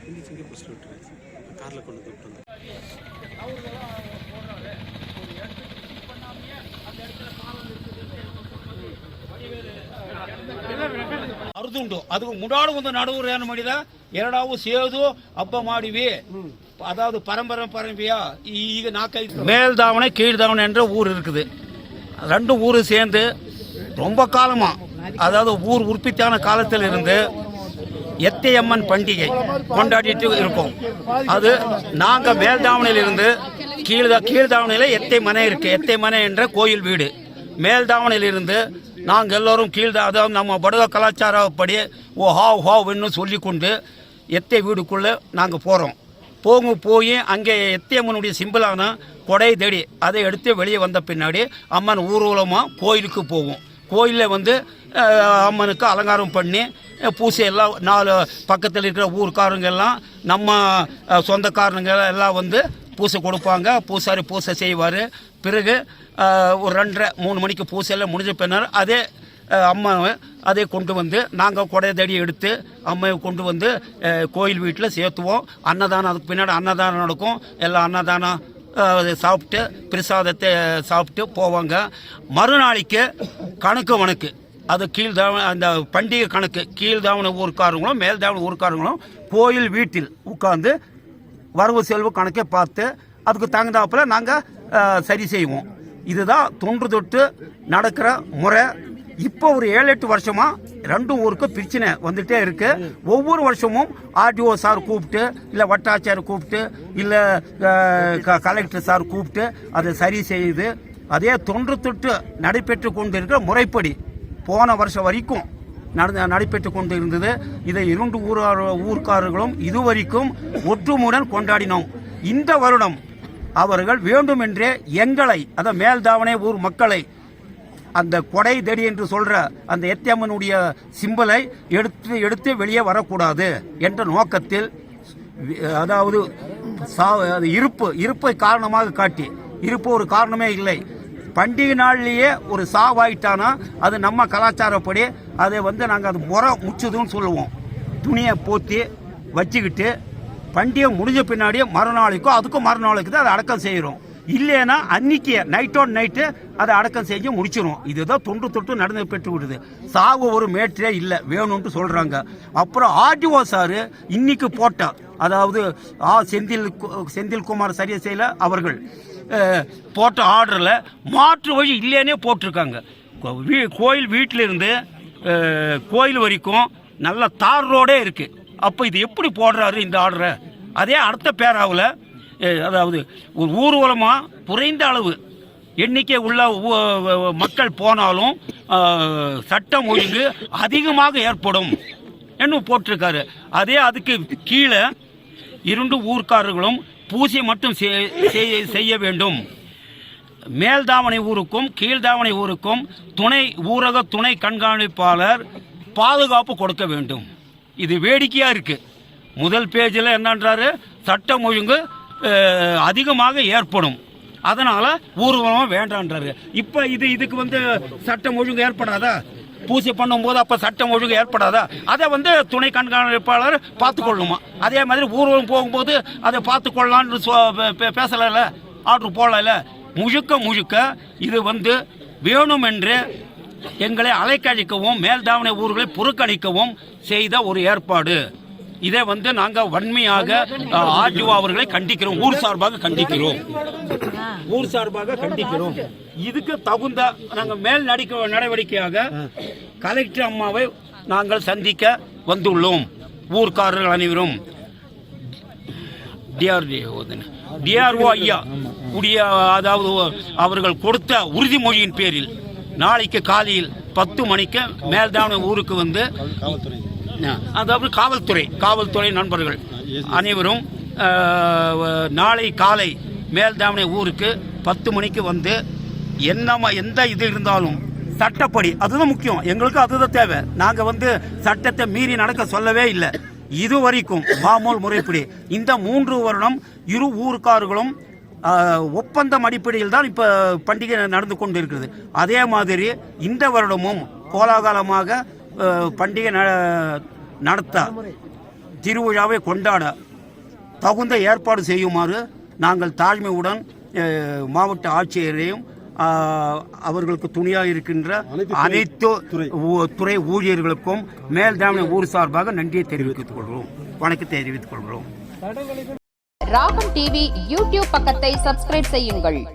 ஹிந்தி சிங்க பிடிச்சிட்டு விட்டுருவேன் காரில் கொண்டு போயிட்டு வந்தேன் ಅರ್ದುಂಟು ಅದು ಮುಡಾಡು அதாவது பரம்பரை பரம்பரையா நாக்கை மேல் தாவணை கீழ் தாவணை என்ற ஊர் இருக்குது. ரெண்டு ஊர் சேர்ந்து ரொம்ப காலமா அதாவது ஊர் உற்பத்தியான காலத்தில் இருந்து எத்தையம்மன் பண்டிகை கொண்டாடிட்டு இருக்கோம். அது நாங்கள் மேல்தாவணையில இருந்து கீழ் கீழ்தாவணையில எத்தை மனை இருக்கு. எத்தை மனை என்ற கோயில் வீடு. மேல்தாவணையில இருந்து நாங்கள் எல்லோரும் கீழ்தா அதாவது நம்ம படுத கலாச்சாரப்படி ஓ ஹாவ் ஹாவ்னு சொல்லிக்கொண்டு எத்தை வீடுக்குள்ளே நாங்கள் போகிறோம் போங்க போய் அங்கே எத்தியம்மனுடைய சிம்பிளான கொடை தேடி அதை எடுத்து வெளியே வந்த பின்னாடி அம்மன் ஊர்வலமாக கோயிலுக்கு போவோம் கோயிலில் வந்து அம்மனுக்கு அலங்காரம் பண்ணி பூசையெல்லாம் பூசை எல்லாம் நாலு பக்கத்தில் இருக்கிற ஊர்க்காரங்க எல்லாம் நம்ம அஹ், எல்லாம் வந்து பூசை கொடுப்பாங்க. பூசாரி பூசை செய்வார். பிறகு ஒரு ரெண்டரை மூணு மணிக்கு பூசையெல்லாம் முடிஞ்ச பின்னர் அதே அம்மாவை அதை கொண்டு வந்து நாங்கள் கொடை தடி எடுத்து அம்மையை கொண்டு வந்து கோயில் வீட்டில் சேர்த்துவோம். அன்னதானம் அதுக்கு பின்னாடி அன்னதானம் நடக்கும். எல்லாம் அன்னதானம் அதை சாப்பிட்டு பிரசாதத்தை சாப்பிட்டு போவாங்க. மறுநாளைக்கு கணக்கு வணக்கு அது கீழ்தாவ அந்த பண்டிகை கணக்கு. கீழ்தாவண மேல் மேல்தாவண ஊருக்காரங்களும் கோயில் வீட்டில் உட்காந்து வரவு செலவு கணக்கை பார்த்து அதுக்கு தகுந்தாப்புல நாங்கள் சரி செய்வோம். இதுதான் தொன்று தொட்டு நடக்கிற முறை. இப்போ ஒரு ஏழு எட்டு வருஷமா ரெண்டு ஊருக்கும் பிரச்சனை வந்துட்டே இருக்கு. ஒவ்வொரு வருஷமும் ஆர்டிஓ சார் கூப்பிட்டு இல்லை வட்டாட்சியர் கூப்பிட்டு இல்லை கலெக்டர் சார் கூப்பிட்டு அதை சரி செய்து அதே தொன்று தொட்டு நடைபெற்று கொண்டிருக்கிற முறைப்படி போன வருஷம் வரைக்கும் நடந்த நடைபெற்று கொண்டு இருந்தது இதை இரண்டு ஊரார் ஊர்க்காரர்களும் இதுவரைக்கும் ஒற்றுமுடன் கொண்டாடினோம். இந்த வருடம் அவர்கள் வேண்டுமென்றே எங்களை அதான் மேல்தாவணை ஊர் மக்களை அந்த கொடை தடி என்று சொல்ற அந்த எத்தியம்மனுடைய சிம்பலை எடுத்து எடுத்து வெளியே வரக்கூடாது என்ற நோக்கத்தில் அதாவது சா- அது இருப்பு இருப்பை காரணமாக காட்டி இருப்பு ஒரு காரணமே இல்லை. பண்டிகை நாள்லேயே ஒரு சாவாயிட்டானா அது நம்ம கலாச்சாரப்படி அதை வந்து நாங்கள் அது முறை முச்சுதுன்னு சொல்லுவோம். துணியை போத்தி வச்சுக்கிட்டு பண்டிகை முடிஞ்ச பின்னாடியே மறுநாளைக்கும் அதுக்கும் மறுநாளைக்கு தான் அதை அடக்கம் செய்கிறோம். இல்லைன்னா அன்னைக்கு நைட்டோட நைட்டு அதை அடக்கம் செஞ்சு முடிச்சிடும் இதுதான் தொன்று தொட்டு நடந்து பெற்று விடுது. சாவு ஒரு மேட்டரே இல்லை வேணும்னு சொல்கிறாங்க அப்புறம் ஆர்டிஓ சாரு இன்னைக்கு போட்ட அதாவது ஆ செந்தில் கு- செந்தில்குமார் சரியசைல அவர்கள் போட்ட ஆர்டரில் மாற்று வழி இல்லைன்னே போட்டிருக்காங்க. கோ- வீ- கோயில் வீட்டிலிருந்து கோயில் வரைக்கும் நல்ல தார் ரோடே இருக்குது அப்போ இது எப்படி போடுறாரு இந்த ஆர்டரை அதே அடுத்த பேராவில் அதாவது ஒரு ஊர்வலமாக குறைந்த அளவு எண்ணிக்கை உள்ள மக்கள் போனாலும் சட்டம் ஒழுங்கு அதிகமாக ஏற்படும் என்று போட்டிருக்காரு. அதே அதுக்கு கீழே இரண்டு ஊர்க்காரர்களும் பூஜை மட்டும் செய்- செய்- செய்ய வேண்டும். மேல்தாவணை ஊருக்கும் கீழ்தாவணை ஊருக்கும் துணை ஊரக துணை கண்காணிப்பாளர் பாதுகாப்பு கொடுக்க வேண்டும். இது வேடிக்கையாக இருக்குது முதல் பேஜில் என்னன்றாரு? சட்டம் ஒழுங்கு அதிகமாக ஏற்படும். அதனால ஊர்வலம் வேண்டான்றாரு. இப்போ இது இதுக்கு வந்து சட்டம் ஒழுங்கு ஏற்படாதா? பூசி பண்ணும்போது அப்போ சட்டம் ஒழுங்கு ஏற்படாதா? அதை வந்து துணை கண்காணிப்பாளர் பார்த்துக்கொள்ளுமா அதே மாதிரி ஊர்வலம் போகும்போது அதை பார்த்துக்கொள்ளலான்னு சொ- பே- பேசலைல? ஆர்டர் போடல முழுக்க முழுக்க இது வந்து வேணுமென்று எங்களை அலைக்கழிக்கவும் மேல்தாவணை ஊர்களை புறக்கணிக்கவும் செய்த ஒரு ஏற்பாடு. இதை வந்து நாங்கள் வன்மையாக ஆர்டிஓ அவர்களை கண்டிக்கிறோம். ஊர் சார்பாக கண்டிக்கிறோம். ஊர் சார்பாக கண்டிக்கிறோம். இதுக்கு தகுந்த நாங்கள் மேல் நடிக்க நடவடிக்கையாக கலெக்டர் அம்மாவை நாங்கள் சந்திக்க வந்துள்ளோம். ஊர்க்காரர்கள் அனைவரும். டிஆர்டிஓ டிஆர்ஓ ஐயா உடைய அதாவது அவர்கள் கொடுத்த உறுதிமொழியின் பேரில் நாளைக்கு காலையில் பத்து மணிக்கு மேல்தான ஊருக்கு வந்து அதாவது காவல்துறை காவல்துறை நண்பர்கள் அனைவரும் நாளை காலை மேல்தாவணை ஊருக்கு பத்து மணிக்கு வந்து என்ன எந்த இது இருந்தாலும் சட்டப்படி அதுதான் முக்கியம். எங்களுக்கு அதுதான் தேவை. நாங்கள் வந்து சட்டத்தை மீறி நடக்க சொல்லவே இல்லை. இது வரைக்கும் மாமூல் முறைப்படி இந்த மூன்று வருடம் இரு ஊர்க்காரர்களும் ஒப்பந்தம் அடிப்படையில் தான் இப்போ பண்டிகை நடந்து கொண்டு இருக்கிறது அதே மாதிரி இந்த வருடமும் கோலாகலமாக பண்டிகை ந- நடத்த திருவிழாவை கொண்டாட தகுந்த ஏற்பாடு செய்யுமாறு நாங்கள் தாழ்மையுடன் மாவட்ட ஆட்சியரையும் அவர்களுக்கு துணையாக இருக்கின்ற அனைத்து துறை ஊழியர்களுக்கும் மேல்தாமனை ஊர் சார்பாக நன்றியை தெரிவித்துக் கொள்கிறோம். வணக்கத்தை தெரிவித்துக் கொள்கிறோம். ராகம் டிவி யூடியூப் பக்கத்தை சப்ஸ்கிரைப் செய்யுங்கள்.